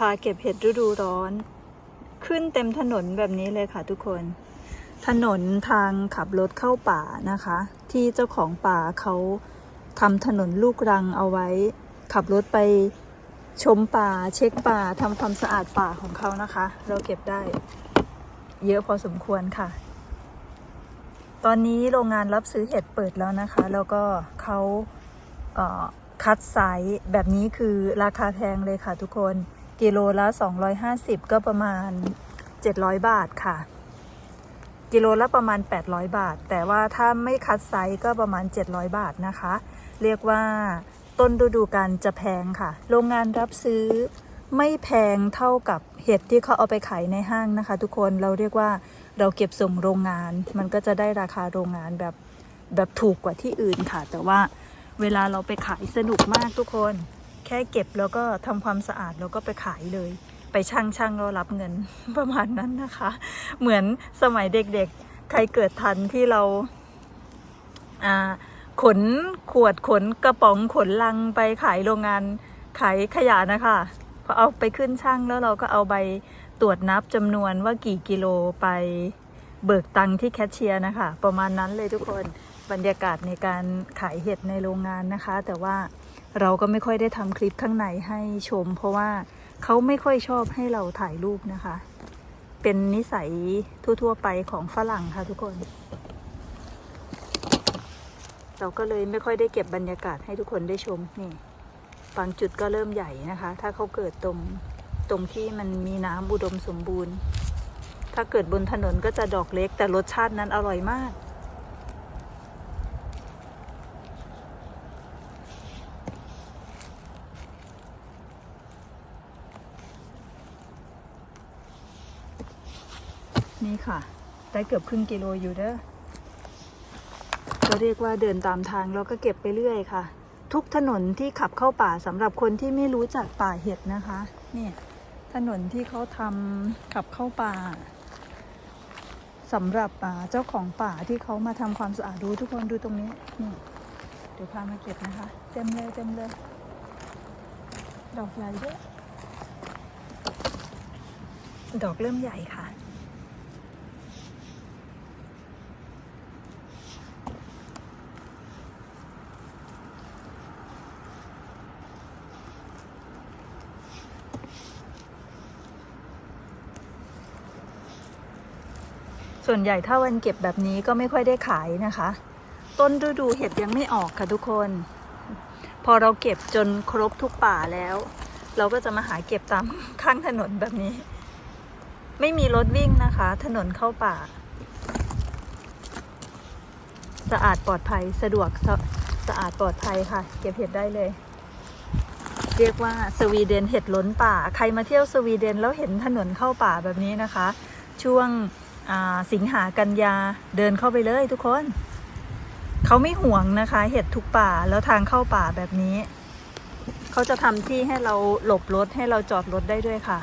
พาเก็บเห็ดฤดูร้อน ขึ้นเต็มถนนแบบนี้เลยค่ะทุกคน ถนนทางขับรถเข้าป่านะคะ ที่เจ้าของป่าเขาทำถนนลูกรังเอาไว้ ขับรถไปชมป่าเช็คป่าทำความสะอาดป่าของเขานะคะ เราเก็บได้ เยอะพอสมควรค่ะ ตอนนี้โรงงานรับซื้อเห็ดเปิดแล้วนะคะ แล้วก็เขาเคัดไซส์แบบนี้คือราคาแพงเลยค่ะทุกคน กิโลละ 250 ก็ประมาณ 700 บาทค่ะ กิโลละประมาณ 800 บาท แต่ว่าถ้าไม่คัดไซส์ก็ประมาณ 700 บาทนะคะ เรียกว่าต้นฤดูกาลจะแพงค่ะ โรงงานรับซื้อไม่แพงเท่ากับเห็ดที่เขาเอาไปขายในห้างนะคะ ทุกคนเราเรียกว่าเราเก็บส่งโรงงาน มันก็จะได้ราคาโรงงานแบบแบบถูกกว่าที่อื่นค่ะ แต่ว่าเวลาเราไปขายสนุกมากทุกคน ค่เก็บแล้วก็ทำความสะอาดแล้วก็ไปขายเลย ไปช่างช่างเรารับเงินประมาณนั้นนะคะ เหมือนสมัยเด็กๆ ใครเกิดทันที่เราขนขวดขนกระป๋องขนลังไปขายโรงงานขายขยะนะคะพอเอาไปขึ้นช่างแล้วเราก็เอาใบตรวจนับจำนวนว่ากี่กิโลไปเบิกตังค์ที่แคชเชียร์นะคะ ประมาณนั้นเลยทุกคนบรรยากาศในการขายเห็ดในโรงงานนะคะ แต่ว่า เราก็ไม่ค่อยได้ทำคลิปข้างในให้ชม เพราะว่าเขาไม่ค่อยชอบให้เราถ่ายรูปนะคะ เป็นนิสัยทั่ว ๆ ไปของฝรั่งค่ะทุกคน เราก็เลยไม่ค่อยได้เก็บบรรยากาศให้ทุกคนได้ชมนี่บางจุดก็เริ่มใหญ่นะคะ ถ้าเขาเกิดตรงตรงที่มันมีน้ำอุดมสมบูรณ์ ถ้าเกิดบนถนนก็จะดอกเล็กแต่รสชาตินั้นอร่อยมาก นี่ ค่ะ ได้เกือบครึ่งกิโลอยู่เด้อก็เรียกว่าเดินตามทางแล้วก็เก็บไปเรื่อยค่ะ ทุกถนนที่ขับเข้าป่าสำหรับคนที่ไม่รู้จักป่าเห็ดนะคะนี่ถนนที่เขาทำขับเข้าป่าสำหรับเจ้าของป่าที่เขามาทำความสะอาดดูทุกคนดูตรงนี้นี่เดี๋ยวพามาเก็บนะคะ เต็มเลยเต็มเลยดอกใหญ่ด้วยดอกเริ่มใหญ่ค่ะ ส่วนใหญ่ถ้าวันเก็บแบบนี้ก็ไม่ค่อยได้ขายนะคะ ต้นฤดูเห็ดยังไม่ออกค่ะทุกคน พอเราเก็บจนครบทุกป่าแล้ว เราก็จะมาหาเก็บตามข้างถนนแบบนี้ ไม่มีรถวิ่งนะคะ ถนนเข้าป่า สะอาดปลอดภัยสะดวกสะสะอาดปลอดภัยค่ะ เก็บเห็ดได้เลย เรียกว่าสวีเดนเห็ดล้นป่า ใครมาเที่ยวสวีเดนแล้วเห็นถนนเข้าป่าแบบนี้นะคะ ช่วง สิงหากันยาเดินเข้าไปเลยทุกคน เขาไม่ห่วงนะคะ เห็ดทุกป่าแล้วทางเข้าป่าแบบนี้ เขาจะทำที่ให้เราหลบรถให้เราจอดรถได้ด้วยค่ะ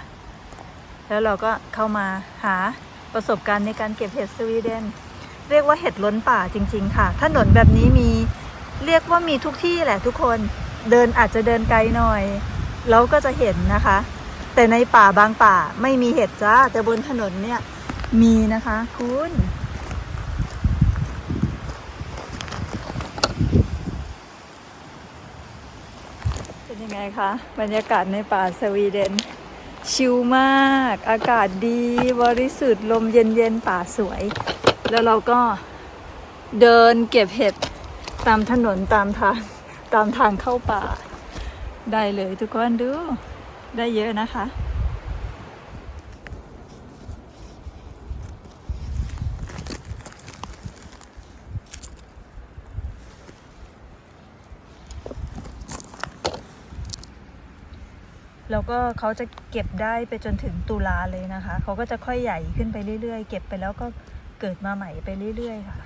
แล้วเราก็เข้ามาหาประสบการณ์ในการเก็บเห็ดสวีเดน เรียกว่าเห็ดล้นป่าจริง ๆ ค่ะถนนแบบนี้มีเรียกว่ามีทุกที่แหละทุกคนเดินอาจจะเดินไกลหน่อยเราก็จะเห็นนะคะ แต่ในป่าบางป่าไม่มีเห็ดจ้าแต่บนถนนเนี่ย มีนะคะคุณเป็นยังไงคะบรรยากาศในป่าสวีเดน ชิลมาก อากาศดีบริสุทธิ์ลมเย็นๆ ป่าสวย แล้วเราก็เดินเก็บเห็ดตามถนนตามทางตามทางเข้าป่า ได้เลยทุกคนดูได้เยอะนะคะ แล้วก็เขาจะเก็บได้ไปจนถึงตุลาเลยนะคะ เขาก็จะค่อยใหญ่ขึ้นไปเรื่อยๆ เก็บไปแล้วก็เกิดมาใหม่ไปเรื่อยๆ ค่ะ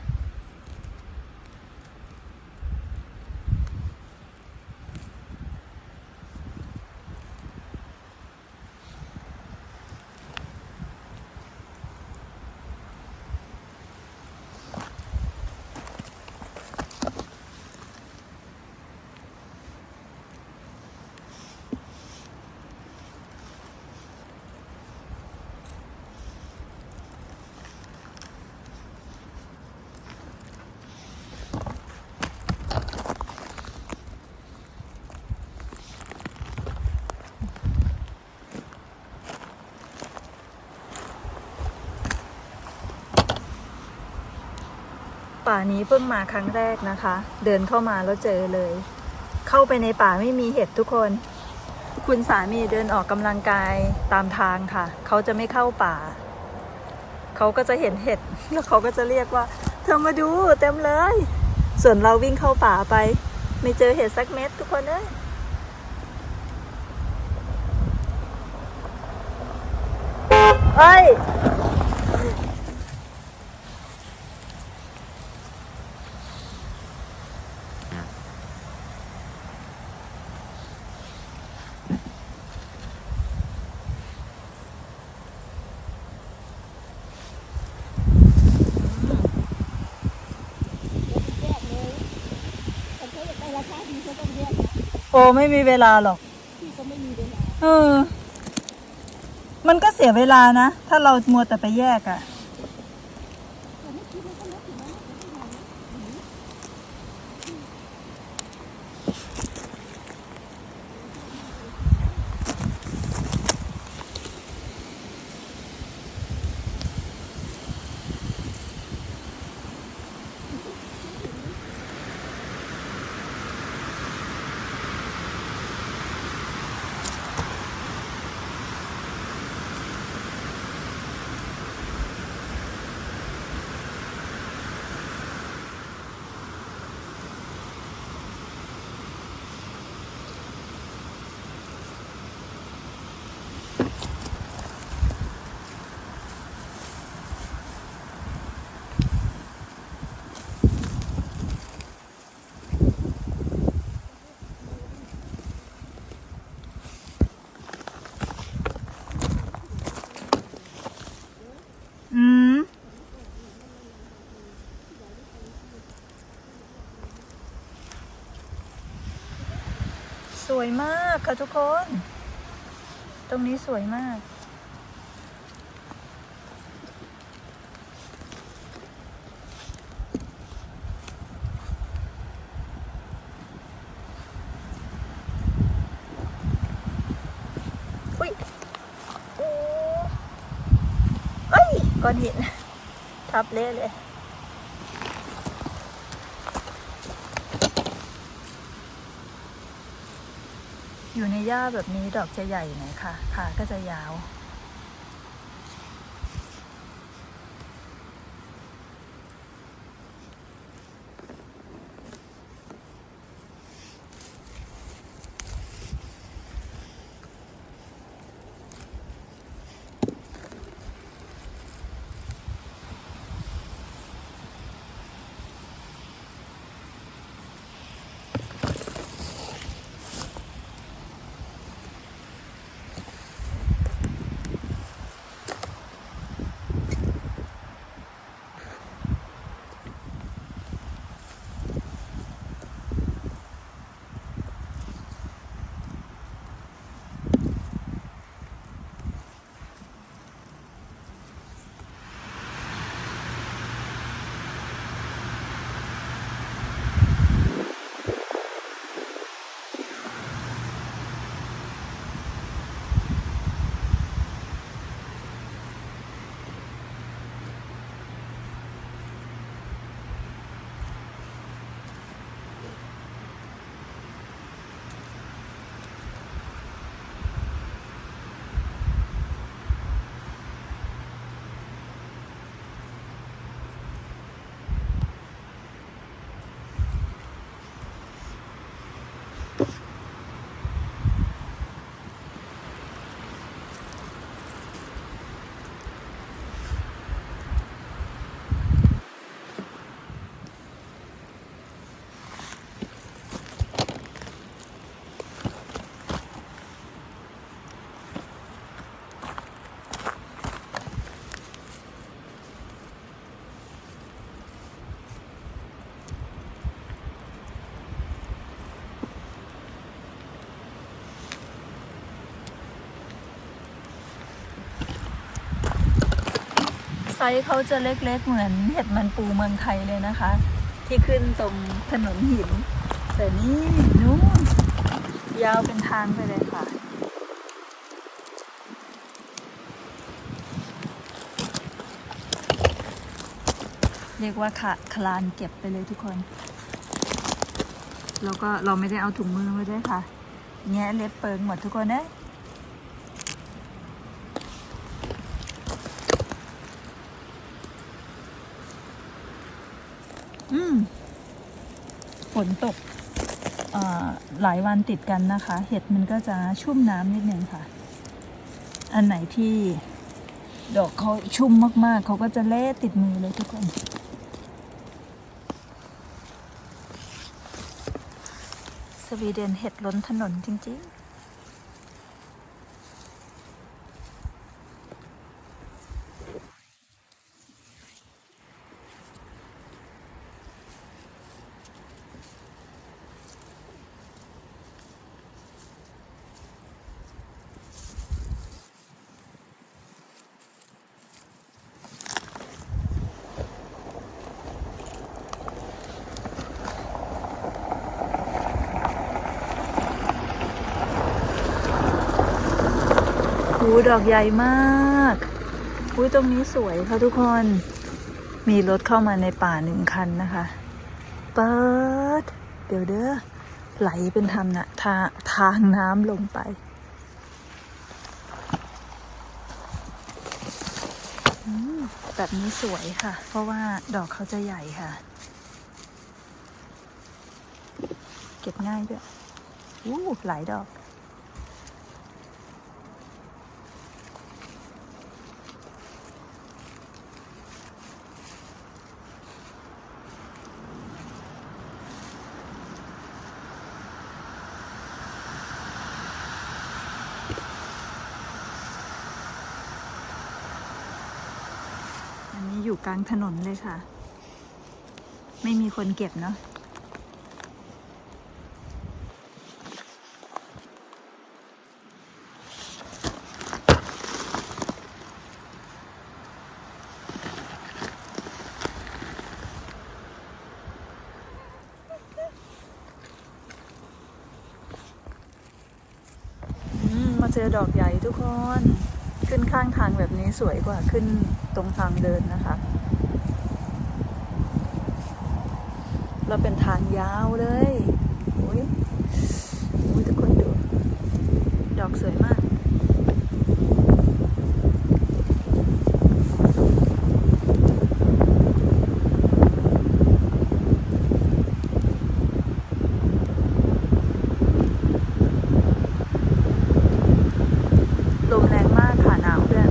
ป่านี้เพิ่งมาครั้งแรกนะคะ เดินเข้ามาแล้วเจอเลย เข้าไปในป่าไม่มีเห็ดทุกคน คุณสามีเดินออกกำลังกายตามทางค่ะ เขาจะไม่เข้าป่า เขาก็จะเห็นเห็ดแล้วเขาก็จะเรียกว่า เธอมาดูเต็มเลย ส่วนเราวิ่งเข้าป่าไป ไม่เจอเห็ดสักเม็ดทุกคนเอ้ยเอ้ยแยกเลยคนเขาอยากได้ราคาดีเขาต้องแยกนะ โอ้ ไม่มีเวลาหรอก พี่ก็ไม่มีเวลาเออ มันก็เสียเวลานะ ถ้าเรามัวแต่ไปแยกอะ่ะ แต่ไม่คิดว่าเขาลด วยมากค่ะทุกคน ตรงนี้สวยมาก อุ้ยโอ้เอ้ยก้อนหิน ทับเละเลย อยู่ใน หญ้าแบบนี้ดอกจะใหญ่หน่อยค่ะขาก็จะยาว ซส์เขาจะเล็กๆเหมือนเห็ดมันปูเมืองไทยเลยนะคะ ที่ขึ้นตรงถนนหิน แต่นี่นู่นยาวเป็นทางไปเลยค่ะเรียกว่าคะคลานเก็บไปเลยทุกคน แล้วก็เราไม่ได้เอาถุงมือมาด้วยค่ะ แงะเล็บเปิงหมดทุกคนนะ นตกหลายวันติดกันนะคะ เห็ดมันก็จะชุ่มน้ำนิดนึงค่ะ อันไหนที่ดอกเขาชุ่มมากๆ เขาก็จะเละติดมือเลยทุกคนสวีเดนเห็ดล้นถนนจริง ๆ หูดอกใหญ่มากอุ้ยตรงนี้สวยค่ะทุกคน มีรถเข้ามาในป่าหนึ่งคันนะคะเปิด เดี๋ยวเด้อ ไหลเป็นทำนะทาทางน้ำลงไป แบบนี้สวยค่ะ เพราะว่าดอกเขาจะใหญ่ค่ะ เก็บง่ายด้วยอู้หลายดอก อยู่กลางถนนเลยค่ะ ไม่มีคนเก็บเนาะมาเจอดอกใหญ่ทุกคน ขึ้นข้างทางแบบนี้สวยกว่าขึ้นตรงทางเดินนะคะ เราเป็นทางยาวเลยโอ้ยโอ้ยทุกคนดู ดอกสวยมาก ลมแรงมากค่ะหนาวด้วย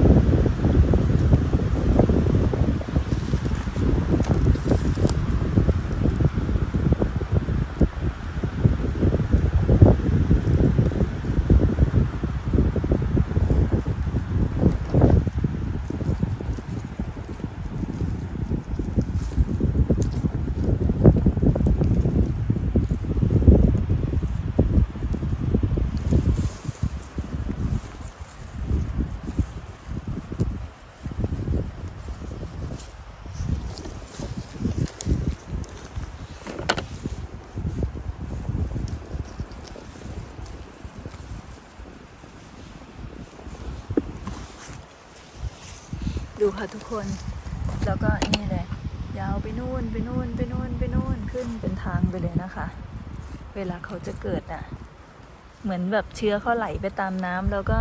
ดู ค่ะทุกคน แล้วก็นี่เลย ยาวไปนู่นไปนู่นไปนู่นไปนู่นขึ้นเป็นทางไปเลยนะคะ เวลาเขาจะเกิดอะ เหมือนแบบเชื้อเขาไหลไปตามน้ำแล้วก็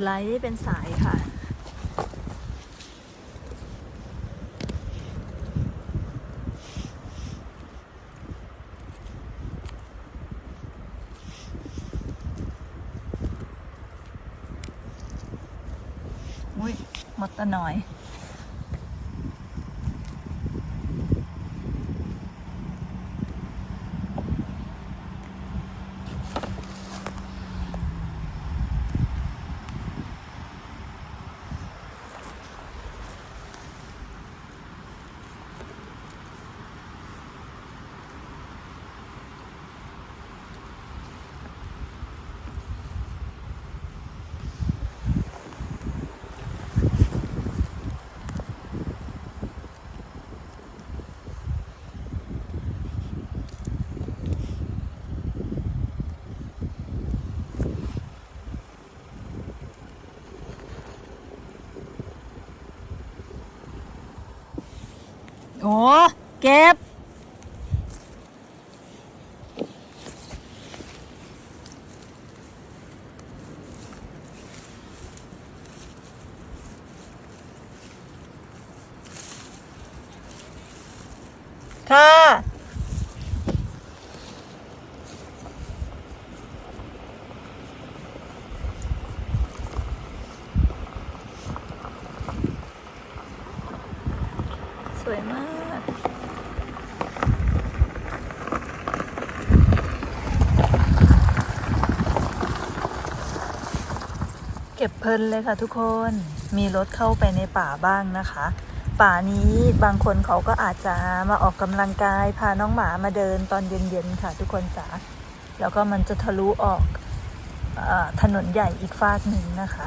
ไหลเป็นสายค่ะอุ้ยหมดตะหน่อย่ะสวยมาก เก็บเพลินเลยค่ะทุกคน มีรถเข้าไปในป่าบ้างนะคะ ป่านี้บางคนเขาก็อาจจะมาออกกำลังกาย พาน้องหมามาเดินตอนเย็นๆค่ะ ทุกคนจ๋าแล้วก็มันจะทะลุออกอถนนใหญ่อีกฟากหนึ่งนะคะ